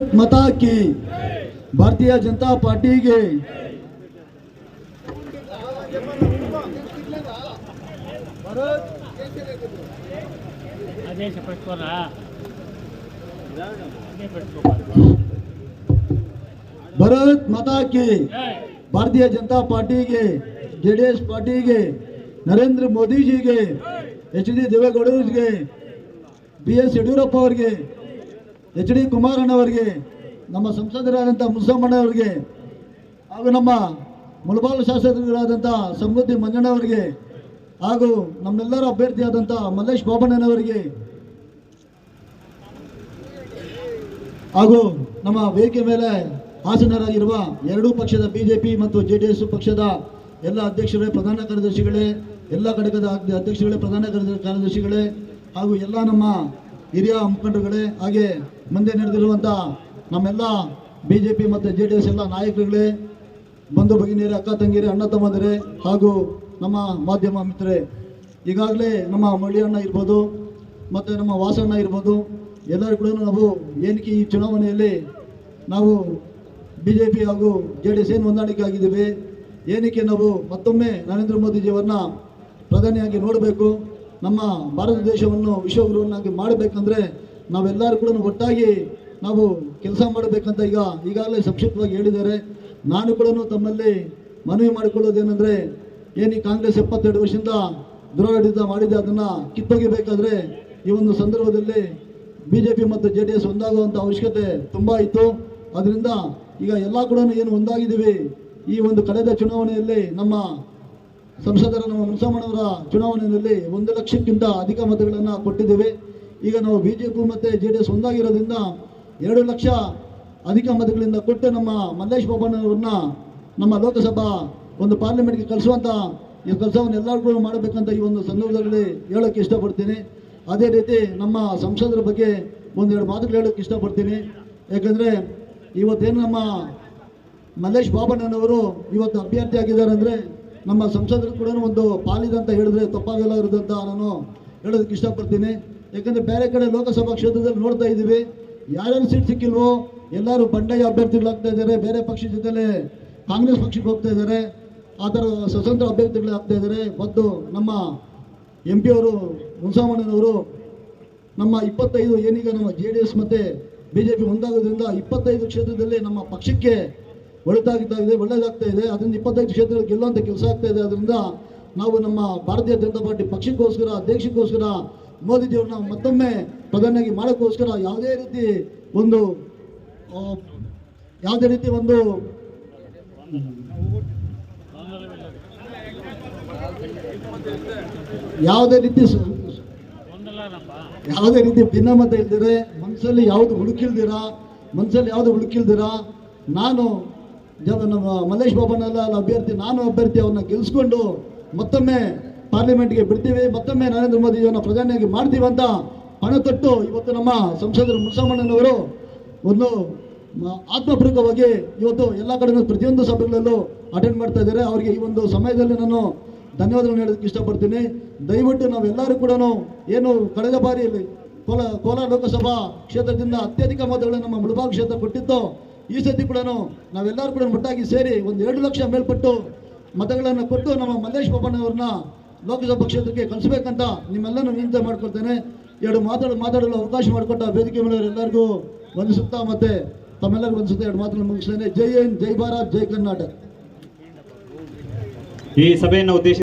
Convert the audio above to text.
ಮತ ಹಾಕಿ ಭಾರತೀಯ ಜನತಾ ಪಾರ್ಟಿಗೆ ಅದೇ ಪಟ್ಕೋರ ಅದೇ ಪಟ್ಕೋ ಭರತ್ ಮತ ಹಾಕಿ ಭಾರತೀಯ ಜನತಾ ಪಾರ್ಟಿಗೆ ಜೆ ಡಿ ಎಸ್ ಪಾರ್ಟಿಗೆ ನರೇಂದ್ರ ಮೋದಿಜಿಗೆ ಎಚ್ ಡಿ ದೇವೇಗೌಡರಿಗೆ ಬಿ ಎಸ್ ಯಡಿಯೂರಪ್ಪ ಅವರಿಗೆ ಎಚ್ ಡಿ ಕುಮಾರಣ್ಣವರಿಗೆ ನಮ್ಮ ಸಂಸದರಾದಂಥ ಮುಸಮ್ಮಣ್ಣವರಿಗೆ ಹಾಗೂ ನಮ್ಮ ಮುಳಬಾಲು ಶಾಸಕರಾದಂಥ ಸಮೃದ್ಧಿ ಮಂಜಣ್ಣವರಿಗೆ, ಹಾಗೂ ನಮ್ಮೆಲ್ಲರ ಅಭ್ಯರ್ಥಿಯಾದಂಥ ಮಲ್ಲೇಶ್ ಬಾಬಣ್ಣನವರಿಗೆ ಹಾಗೂ ನಮ್ಮ ವೇದಿಕೆ ಮೇಲೆ ಹಾಸನರಾಗಿರುವ ಎರಡೂ ಪಕ್ಷದ ಬಿಜೆಪಿ ಮತ್ತು ಜೆ ಪಕ್ಷದ ಎಲ್ಲ ಅಧ್ಯಕ್ಷರೇ, ಪ್ರಧಾನ ಕಾರ್ಯದರ್ಶಿಗಳೇ, ಎಲ್ಲ ಘಟಕದ ಅಧ್ಯ- ಅಧ್ಯಕ್ಷಗಳೇ ಪ್ರಧಾನ ಕಾರ್ಯದ- ಕಾರ್ಯದರ್ಶಿಗಳೇ, ಹಾಗೂ ಎಲ್ಲ ನಮ್ಮ ಹಿರಿಯ ಮುಖಂಡರುಗಳೇ, ಹಾಗೆ ಮುಂದೆ ನಡೆದಿರುವಂಥ ನಮ್ಮೆಲ್ಲ ಬಿಜೆಪಿ ಮತ್ತು ಜೆ ಡಿ ಎಸ್ ಎಲ್ಲ ನಾಯಕರುಗಳೇ, ಬಂಧು ಭಗಿನಿಯರೇ, ಅಕ್ಕ ತಂಗಿಯರೇ, ಅಣ್ಣ ತಮ್ಮಂದಿರೇ ಹಾಗೂ ನಮ್ಮ ಮಾಧ್ಯಮ ಮಿತ್ರರೇ, ಈಗಾಗಲೇ ನಮ್ಮ ಮಳಿಯಣ್ಣ ಇರ್ಬೋದು, ಮತ್ತು ನಮ್ಮ ವಾಸಣ್ಣ ಇರ್ಬೋದು, ಎಲ್ಲರೂ ಕೂಡ ನಾವು ಏನಕ್ಕೆ ಈ ಚುನಾವಣೆಯಲ್ಲಿ ನಾವು ಬಿ ಜೆ ಪಿ ಹಾಗೂ ಜೆ ಡಿ ಎಸ್ ಏನು ಹೊಂದಾಣಿಕೆ ಆಗಿದ್ದೀವಿ, ಏನಕ್ಕೆ ನಾವು ಮತ್ತೊಮ್ಮೆ ನರೇಂದ್ರ ಮೋದಿಜಿಯವರನ್ನ ಪ್ರಧಾನಿಯಾಗಿ ನೋಡಬೇಕು ನಮ್ಮ ಭಾರತ ದೇಶವನ್ನು ವಿಶ್ವಗುರುವನ್ನಾಗಿ ಮಾಡಬೇಕಂದ್ರೆ ನಾವೆಲ್ಲರೂ ಕೂಡ ಒಟ್ಟಾಗಿ ನಾವು ಕೆಲಸ ಮಾಡಬೇಕಂತ ಈಗ ಈಗಾಗಲೇ ಸಂಕ್ಷಿಪ್ತವಾಗಿ ಹೇಳಿದ್ದಾರೆ. ನಾನು ಕೂಡ ತಮ್ಮಲ್ಲಿ ಮನವಿ ಮಾಡಿಕೊಳ್ಳೋದೇನೆಂದರೆ ಏನು ಈ ಕಾಂಗ್ರೆಸ್ ಎಪ್ಪತ್ತೆರಡು ವರ್ಷದಿಂದ ದುರಾಡಳಿತ ಮಾಡಿದೆ, ಅದನ್ನು ಕಿತ್ತೊಗಿಬೇಕಾದ್ರೆ ಈ ಒಂದು ಸಂದರ್ಭದಲ್ಲಿ ಬಿ ಜೆ ಪಿ ಮತ್ತು ಜೆ ಡಿ ಎಸ್ ಒಂದಾಗುವಂಥ ಅವಶ್ಯಕತೆ ತುಂಬ ಇತ್ತು. ಅದರಿಂದ ಈಗ ಎಲ್ಲ ಕೂಡ ಏನು ಒಂದಾಗಿದ್ದೀವಿ. ಈ ಒಂದು ಕಳೆದ ಚುನಾವಣೆಯಲ್ಲಿ ನಮ್ಮ ಸಂಸದರ ನಮ್ಮ ಚುನಾವಣೆಯಲ್ಲಿ ಒಂದು ಲಕ್ಷಕ್ಕಿಂತ ಅಧಿಕ ಮತಗಳನ್ನು ಕೊಟ್ಟಿದ್ದೇವೆ. ಈಗ ನಾವು ಬಿ ಜೆ ಪಿ ಮತ್ತು ಜೆ ಡಿ ಎಸ್ ಒಂದಾಗಿರೋದ್ರಿಂದ ಎರಡು ಲಕ್ಷ ಅಧಿಕ ಮತಗಳಿಂದ ಕೊಟ್ಟು ನಮ್ಮ ಮಲ್ಲೇಶ್ ಬಾಬಣ್ಣವ್ರನ್ನ ನಮ್ಮ ಲೋಕಸಭಾ ಒಂದು ಪಾರ್ಲಿಮೆಂಟ್ಗೆ ಕಳಿಸುವಂಥ ಈ ಕೆಲಸವನ್ನು ಎಲ್ಲರಿಗೂ ಮಾಡಬೇಕಂತ ಈ ಒಂದು ಸಂದರ್ಭದಲ್ಲಿ ಹೇಳೋಕ್ಕೆ ಇಷ್ಟಪಡ್ತೀನಿ. ಅದೇ ರೀತಿ ನಮ್ಮ ಸಂಸದರ ಬಗ್ಗೆ ಒಂದೆರಡು ಮಾತುಗಳು ಹೇಳೋಕ್ಕೆ ಇಷ್ಟಪಡ್ತೀನಿ. ಯಾಕಂದರೆ ಇವತ್ತೇನು ನಮ್ಮ ಮಲ್ಲೇಶ್ ಬಾಬಣ್ಣನವರು ಇವತ್ತು ಅಭ್ಯರ್ಥಿ ಆಗಿದ್ದಾರೆ ಅಂದರೆ ನಮ್ಮ ಸಂಸದರು ಕೂಡ ಒಂದು ಪಾಲಿದೆ ಅಂತ ಹೇಳಿದ್ರೆ ತಪ್ಪಾಗಲ್ಲ ಇರೋದಂತ ನಾನು ಹೇಳೋದಕ್ಕೆ ಇಷ್ಟಪಡ್ತೀನಿ. ಯಾಕಂದರೆ ಬೇರೆ ಕಡೆ ಲೋಕಸಭಾ ಕ್ಷೇತ್ರದಲ್ಲಿ ನೋಡ್ತಾ ಇದ್ದೀವಿ. ಯಾರ್ಯಾರು ಸೀಟ್ ಸಿಕ್ಕಿಲ್ವೋ ಎಲ್ಲರೂ ಬಂಡಾಯ ಅಭ್ಯರ್ಥಿಗಳಾಗ್ತಾ ಇದ್ದಾರೆ. ಬೇರೆ ಪಕ್ಷದ ಜೊತೆಲೆ ಕಾಂಗ್ರೆಸ್ ಪಕ್ಷಕ್ಕೆ ಹೋಗ್ತಾ ಇದ್ದಾರೆ. ಆ ಥರ ಸ್ವತಂತ್ರ ಅಭ್ಯರ್ಥಿಗಳು ಆಗ್ತಾ ಇದ್ದಾರೆ. ಮತ್ತು ನಮ್ಮ ಎಂ ಪಿ ಅವರು ಮುನ್ಸಾಮಣ್ಣನವರು ನಮ್ಮ ಇಪ್ಪತ್ತೈದು ಏನೀಗ ನಮ್ಮ ಜೆ ಡಿ ಎಸ್ ಮತ್ತು ಬಿ ಜೆ ಪಿ ಒಂದಾಗೋದ್ರಿಂದ ಇಪ್ಪತ್ತೈದು ಕ್ಷೇತ್ರದಲ್ಲಿ ನಮ್ಮ ಪಕ್ಷಕ್ಕೆ ಒಳಿತಾಗ್ತಾ ಇದೆ ಒಳ್ಳೇದಾಗ್ತಾ ಇದೆ ಅದರಿಂದ ಇಪ್ಪತ್ತೈದು ಕ್ಷೇತ್ರಗಳು ಗೆಲ್ಲುವಂಥ ಕೆಲಸ ಆಗ್ತಾ ಇದೆ ಅದರಿಂದ ನಾವು ನಮ್ಮ ಭಾರತೀಯ ಜನತಾ ಪಾರ್ಟಿ ಪಕ್ಷಕ್ಕೋಸ್ಕರ ದೇಶಕ್ಕೋಸ್ಕರ ಮೋದಿಜಿಯವ್ರನ್ನ ಮತ್ತೊಮ್ಮೆ ಪ್ರಧಾನಿಯಾಗಿ ಮಾಡೋಕ್ಕೋಸ್ಕರ ಯಾವುದೇ ರೀತಿ ಒಂದು ಯಾವುದೇ ರೀತಿ ಒಂದು ಯಾವುದೇ ರೀತಿ ಯಾವುದೇ ರೀತಿ ಭಿನ್ನಮತ ಇಲ್ದಿರೆ ಮನಸ್ಸಲ್ಲಿ ಯಾವುದು ಹುಡುಕಿಲ್ದಿರ, ಮನಸ್ಸಲ್ಲಿ ಯಾವುದು ಹುಡುಕಿಲ್ದಿರ, ನಾನು ಜ- ನಮ್ಮ ಮಲ್ಲೇಶ್ ಬಾಬನಲ್ಲ ಅಭ್ಯರ್ಥಿ, ನಾನು ಅಭ್ಯರ್ಥಿ ಅವ್ರನ್ನ ಗೆಲ್ಸ್ಕೊಂಡು ಮತ್ತೊಮ್ಮೆ ಪಾರ್ಲಿಮೆಂಟ್ಗೆ ಬಿಡ್ತೀವಿ, ಮತ್ತೊಮ್ಮೆ ನರೇಂದ್ರ ಮೋದಿ ಮೋದಿಯವರನ್ನ ಪ್ರಧಾನಿಯಾಗಿ ಮಾಡ್ತೀವಿ ಅಂತ ಹಣ ತೊಟ್ಟು ಇವತ್ತು ನಮ್ಮ ಸಂಸದರು ಮುಸಮ್ಮಣ್ಣನವರು ಒಂದು ಆತ್ಮಪೂರ್ವಕವಾಗಿ ಇವತ್ತು ಎಲ್ಲ ಕಡೆ ಪ್ರತಿಯೊಂದು ಸಭೆಗಳಲ್ಲೂ ಅಟೆಂಡ್ ಮಾಡ್ತಾ ಇದ್ದಾರೆ. ಅವರಿಗೆ ಈ ಒಂದು ಸಮಯದಲ್ಲಿ ನಾನು ಧನ್ಯವಾದಗಳನ್ನು ಹೇಳೋದಕ್ಕೆ ಇಷ್ಟಪಡ್ತೀನಿ. ದಯವಿಟ್ಟು ನಾವೆಲ್ಲರೂ ಕೂಡ ಏನು ಕಳೆದ ಬಾರಿಯಲ್ಲಿ ಕೋಲ, ಕೋಲಾರ ಲೋಕಸಭಾ ಕ್ಷೇತ್ರದಿಂದ ಅತ್ಯಧಿಕ ಮತಗಳನ್ನು ನಮ್ಮ ಮುಳಬಾಗ್ ಕ್ಷೇತ್ರ ಕೊಟ್ಟಿತ್ತು. ಈ ಸತಿ ಕೂಡ ನಾವೆಲ್ಲರೂ ಕೂಡ ಒಟ್ಟಾಗಿ ಸೇರಿ ಒಂದು ಎರಡು ಲಕ್ಷ ಮೇಲ್ಪಟ್ಟು ಮತಗಳನ್ನು ಕೊಟ್ಟು ನಮ್ಮ ಮಲ್ಲೇಶ್ ಬೊಮ್ಮನವ್ರನ್ನ ಲೋಕಸಭಾ ಕ್ಷೇತ್ರಕ್ಕೆ ಕಳಿಸ್ಬೇಕಂತ ನಿಮ್ಮೆಲ್ಲನೂ ವಿನಂತಿ ಮಾಡ್ಕೊಳ್ತೇನೆ. ಎರಡು ಮಾತಾಡ ಮಾತಾಡಲು ಅವಕಾಶ ಮಾಡಿಕೊಟ್ಟ ವೇದಿಕೆ ಮೇಲೆ ಎಲ್ಲರಿಗೂ ವಂದಿಸುತ್ತಾ ಮತ್ತೆ ತಮ್ಮೆಲ್ಲರಿಗೂ ವಂದಿಸುತ್ತಾ ಎರಡು ಮಾತನ್ನು ಮುಗಿಸ್ತೇನೆ. ಜೈ ಹಿಂದ್, ಜೈ ಭಾರತ್, ಜೈ ಕರ್ನಾಟಕ. ಈ ಸಭೆಯನ್ನು ಉದ್ದೇಶಿಸಿ